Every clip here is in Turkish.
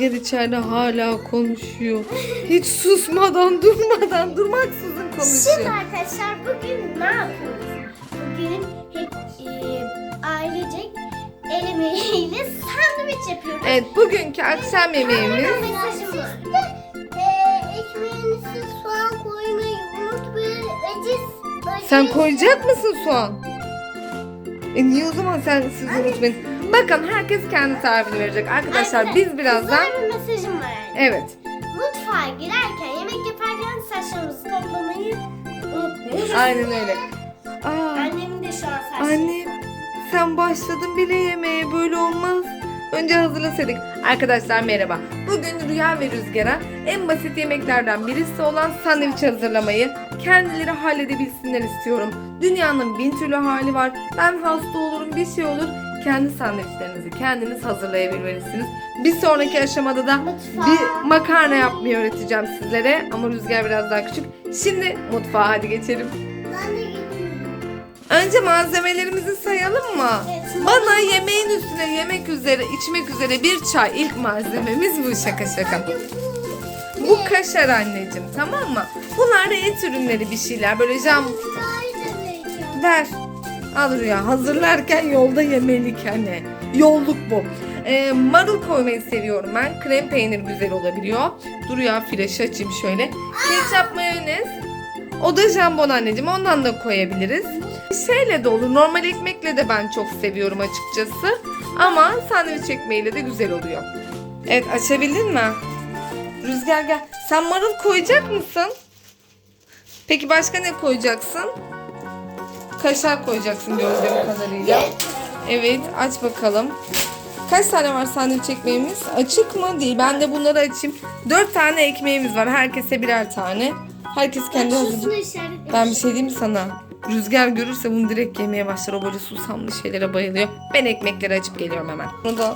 Rüzgar içeride hala konuşuyor. Hiç susmadan, durmadan, durmaksızın Şimdi konuşuyor. arkadaşlar bugün ne yapıyoruz? Bugün hep e, ailecek el emeğiyle sandviç yapıyoruz. Evet, bugünkü akşam yemeğimiz Mesajım var. E, ekmeğinizi soğan koymayı unutmayın. Sen koyacak mısın soğan? E niye o zaman sen siz unutmayın? Bakın herkes kendi tarifini verecek. Arkadaşlar biz birazdan... Bir mesajım var. Evet. Mutfağa girerken, yemek yaparken saçlarımızı toplamayı unutmayın. Aynen öyle. Aa, Annemin de şu an saçları. anne sen başladın bile yemeğe böyle olmaz. Önce hazırlasaydık. Arkadaşlar merhaba. Bugün Rüya ve Rüzgar'a en basit yemeklerden birisi olan sandviç hazırlamayı kendileri halledebilsinler istiyorum. Dünyanın bin türlü hali var. Ben hasta olurum bir şey olur. Kendi sandviçlerinizi kendiniz hazırlayabilmelisiniz. Bir sonraki aşamada da bir makarna yapmayı öğreteceğim sizlere. Ama Rüzgar biraz daha küçük. Şimdi mutfağa hadi geçelim. Ben de. Önce malzemelerimizi sayalım mı? Evet. Bana yemeğin üstüne yemek üzere, içmek üzere bir çay. İlk malzememiz bu şaka şaka. Bu kaşar anneciğim tamam mı? Bunlar da et ürünleri bir şeyler. Böyle jam ver. Al Rüya hazırlarken yolda yemelik hani. Yolluk bu. Ee, marul koymayı seviyorum ben. Krem peynir güzel olabiliyor. Dur ya flaşı açayım şöyle. Ketçap mayonez. O da jambon anneciğim. Ondan da koyabiliriz. Şeyle de olur. Normal ekmekle de ben çok seviyorum açıkçası. Ama sandviç ekmeğiyle de güzel oluyor. Evet açabildin mi? Rüzgar gel. Sen marul koyacak mısın? Peki başka ne koyacaksın? Kaşar koyacaksın gördüğüm kadarıyla. Evet aç bakalım. Kaç tane var sandviç ekmeğimiz? Açık mı? Değil. Ben de bunları açayım. Dört tane ekmeğimiz var. Herkese birer tane. Herkes kendi hazırlayacak. Ben bir şey diyeyim mi sana? Rüzgar görürse bunu direkt yemeye başlar. O böyle susamlı şeylere bayılıyor. Ben ekmekleri açıp geliyorum hemen. Bunu da...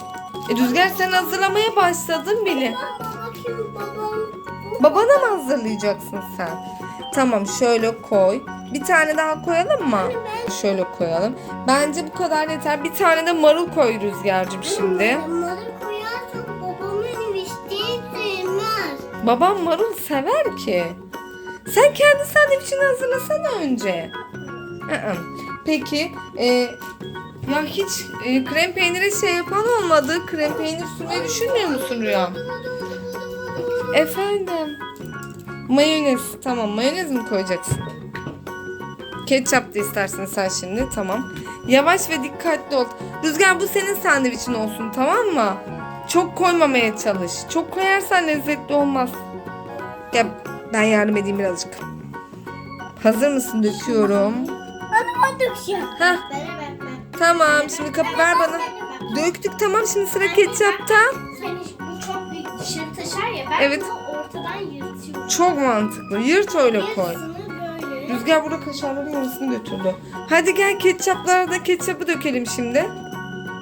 E, Rüzgar sen hazırlamaya başladın bile. Babana mı hazırlayacaksın sen? Tamam şöyle koy. Bir tane daha koyalım mı? Şöyle koyalım. Bence bu kadar yeter. Bir tane de marul koy Rüzgar'cığım şimdi. Bunları koyarsan babamın isteği sevmez. Babam marul sever ki. Sen kendi sandviçini hazırlasana önce. Peki e, ya hiç e, krem peynire şey yapan olmadı. Krem peynir sürmeyi düşünmüyor musun Rüya? Efendim. Mayonez. Tamam mayonez mi koyacaksın? Ketçap da istersin sen şimdi. Tamam. Yavaş ve dikkatli ol. Rüzgar bu senin sandviçin olsun tamam mı? Çok koymamaya çalış. Çok koyarsan lezzetli olmaz. Gel ben yardım edeyim birazcık. Hazır mısın? Döküyorum. Hadi ben dökeceğim. Heh tamam. Şimdi kapı ver bana. Döktük tamam şimdi sıra ketçapta. Hani bu çok büyük dışarı taşar ya ben Evet. bunu ortadan yırtıyorum. Çok mantıklı. Yırt öyle koy. Yarısını. Rüzgar burada kaşarların yarısını götürdü. Hadi gel ketçaplara da ketçapı dökelim şimdi.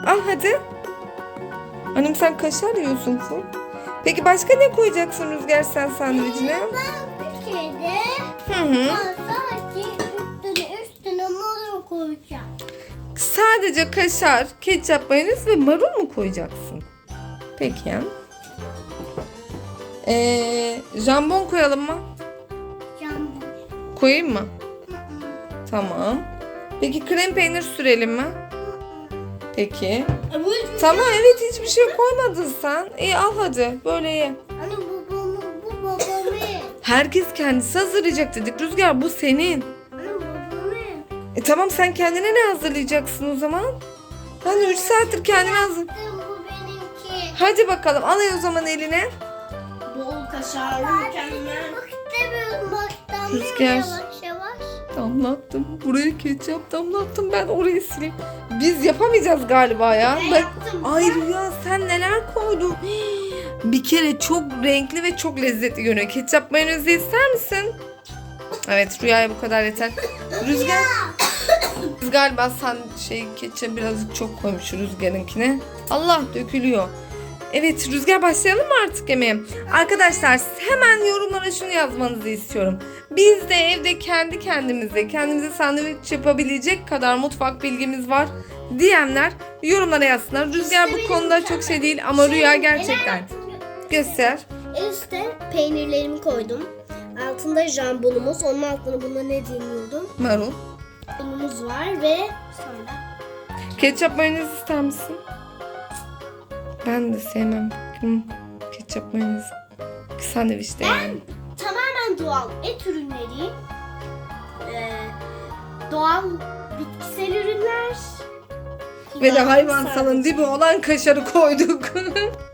Al hadi. Annem sen kaşar yiyorsun full. Peki başka ne koyacaksın Rüzgar sen sandviçine? Ben bir kere Hı hı. sadece üstüne üstüne marul koyacağım. Sadece kaşar, ketçap, mayonez ve marul mu koyacaksın? Peki. Ee, jambon koyalım mı? Koyayım mı? Tamam. Peki krem peynir sürelim mi? Peki. Tamam evet hiçbir şey koymadın sen. İyi al hadi böyle ye. Hani babamı, bu babamı. Herkes kendisi hazırlayacak dedik. Rüzgar bu senin. Hani babamı. E tamam sen kendine ne hazırlayacaksın o zaman? Ben 3 saattir kendime hazır. Bu benimki. Hadi bakalım al o zaman eline. Bol kaşarlı mükemmel. Rüzgar. Yavaş yavaş. Damlattım. Buraya ketçap damlattım. Ben orayı sileyim. Biz yapamayacağız galiba ya. Ben Ben... Ay Rüya sen neler koydun? Bir kere çok renkli ve çok lezzetli görünüyor. Ketçap mayonezi ister misin? Evet Rüya'ya bu kadar yeter. Rüzgar... Biz galiba sen şey ketçap birazcık çok koymuş Rüzgar'ınkine. Allah dökülüyor. Evet Rüzgar başlayalım mı artık yemeğe? Arkadaşlar hemen yorumlara şunu yazmanızı istiyorum. Biz de evde kendi kendimize, kendimize sandviç yapabilecek kadar mutfak bilgimiz var diyenler yorumlara yazsınlar. Rüzgar bu konuda çok şey değil ama Rüya gerçekten. Göster. En üstte peynirlerimi koydum. Altında jambonumuz. Onun altına buna ne deniyordu? Marul. Unumuz var ve sonra Ketçap mayonez ister misin? Ben de sevmem. Hmm, Ketçap mayonez. Sandviçte yani. tamamen doğal et ürünleri, eee, doğal bitkisel ürünler. Ve de hayvansalın dibi olan kaşarı koyduk.